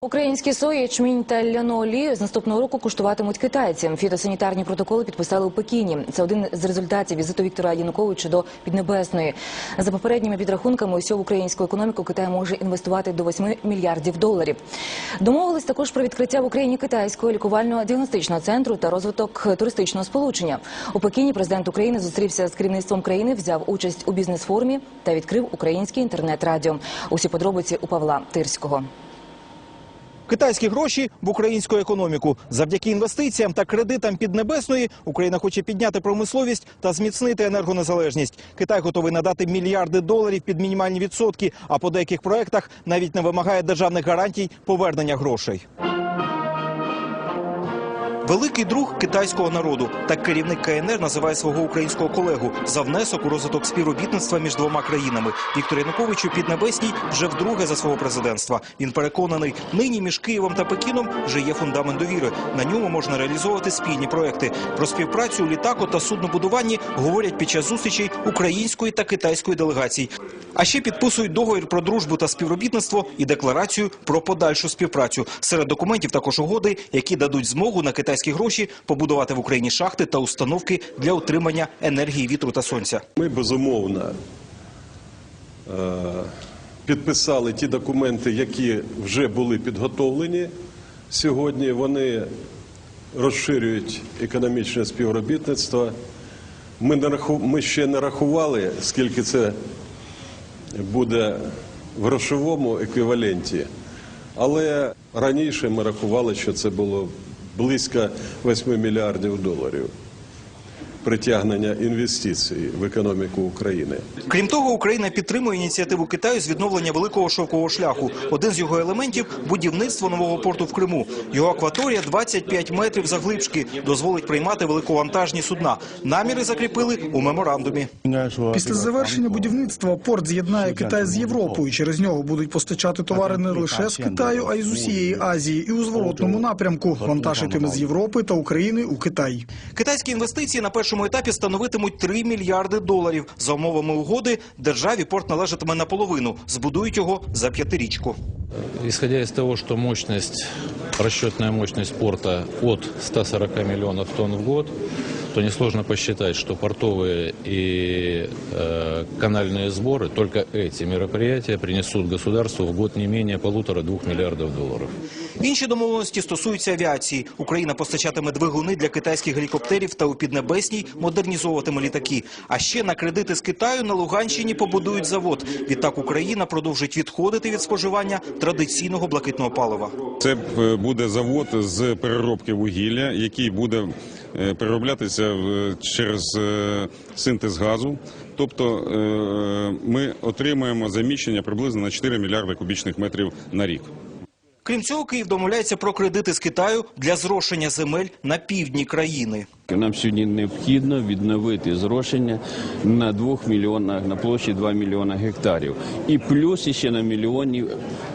Українські сої, ячмінь та ляну з наступного року куштуватимуть китайці. Фітосанітарні протоколи підписали у Пекіні. Це один з результатів візиту Віктора Януковича до Піднебесної. За попередніми підрахунками, усю українську економіку Китай може інвестувати до 8 мільярдів доларів. Домовились також про відкриття в Україні китайського лікувального діагностичного центру та розвиток туристичного сполучення. У Пекіні президент України зустрівся з керівництвом країни, взяв участь у бізнес-форумі та відкрив українське інтернет-радіо. Усі подробиці у Павла Тирського. Китайські гроші в українську економіку. Завдяки інвестиціям та кредитам Піднебесної Україна хоче підняти промисловість та зміцнити енергонезалежність. Китай готовий надати мільярди доларів під мінімальні відсотки, а по деяких проектах навіть не вимагає державних гарантій повернення грошей. Великий друг китайського народу. Так керівник КНР називає свого українського колегу за внесок у розвиток співробітництва між двома країнами. Віктор Янукович у Піднебесній вже вдруге за свого президентства. Він переконаний, нині між Києвом та Пекіном вже є фундамент довіри. На ньому можна реалізовувати спільні проекти. Про співпрацю у літако та суднобудуванні говорять під час зустрічей української та китайської делегацій. А ще підписують договір про дружбу та співробітництво і декларацію про подальшу співпрацю. Серед документів також угоди, які дадуть змогу на китайські гроші побудувати в Україні шахти та установки для утримання енергії вітру та сонця. Ми безумовно е, підписали ті документи, які вже були підготовлені. Сьогодні вони розширюють економічне співробітництво. Ми ще не рахували, скільки це буде в грошовому еквіваленті. Але раніше ми рахували, що це було близько 8 мільярдів доларів притягнення інвестицій в економіку України. Крім того, Україна підтримує ініціативу Китаю з відновлення великого шовкового шляху. Один з його елементів будівництво нового порту в Криму. Його акваторія 25 метрів завглибшки, дозволить приймати великовантажні судна. Наміри закріпили у меморандумі. Після завершення будівництва порт з'єднає Китай з Європою. Через нього будуть постачати товари не лише з Китаю, а й з усієї Азії, і у зворотному напрямку вантажитиме з Європи та України у Китай. Китайські інвестиції на першому етапі становитимуть 3 мільярди доларів. За умовами угоди державі порт належатиме наполовину. Збудують його за п'ятирічку. Исходя из того, что мощность, расчетная мощность порта от 140 миллионов тонн в год, то несложно посчитать, что портовые и э, канальные сборы, только эти мероприятия принесут государству в год не менее полутора-двух миллиардов долларов. Інші домовленості стосуються авіації. Україна постачатиме двигуни для китайських гелікоптерів та у Піднебесній модернізовуватиме літаки. А ще на кредити з Китаю на Луганщині побудують завод. Відтак Україна продовжить відходити від споживання традиційного блакитного палива. Це е, буде завод з переробки вугілля, який буде е, перероблятися е, через е, синтез газу. Тобто е, ми отримаємо заміщення приблизно на 4 мільярди кубічних метрів на рік. Крім цього, Київ домовляється про кредити з Китаю для зрошення земель на півдні країни. Нам сьогодні необхідно відновити зрошення на двох мільйонах на площі 2 мільйона гектарів. І плюс ще на мільйоні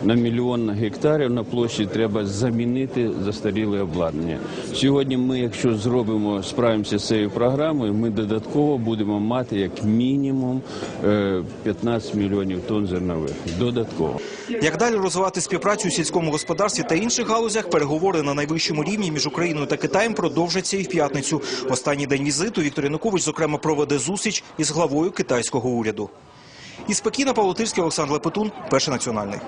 на мільйон гектарів на площі треба замінити застаріле обладнання. Сьогодні ми, якщо зробимо, справимося з цією програмою, ми додатково будемо мати як мінімум е, 15 мільйонів тонн зернових. Додатково. Як далі розвивати співпрацю у сільському господарстві та інших галузях, переговори на найвищому рівні між Україною та Китаєм продовжаться і в п'ятницю. Останній день візиту Віктор Янукович, зокрема, проведе зустріч із главою китайського уряду. Із Пекіна Павло Олександр Лепетун, перший національний.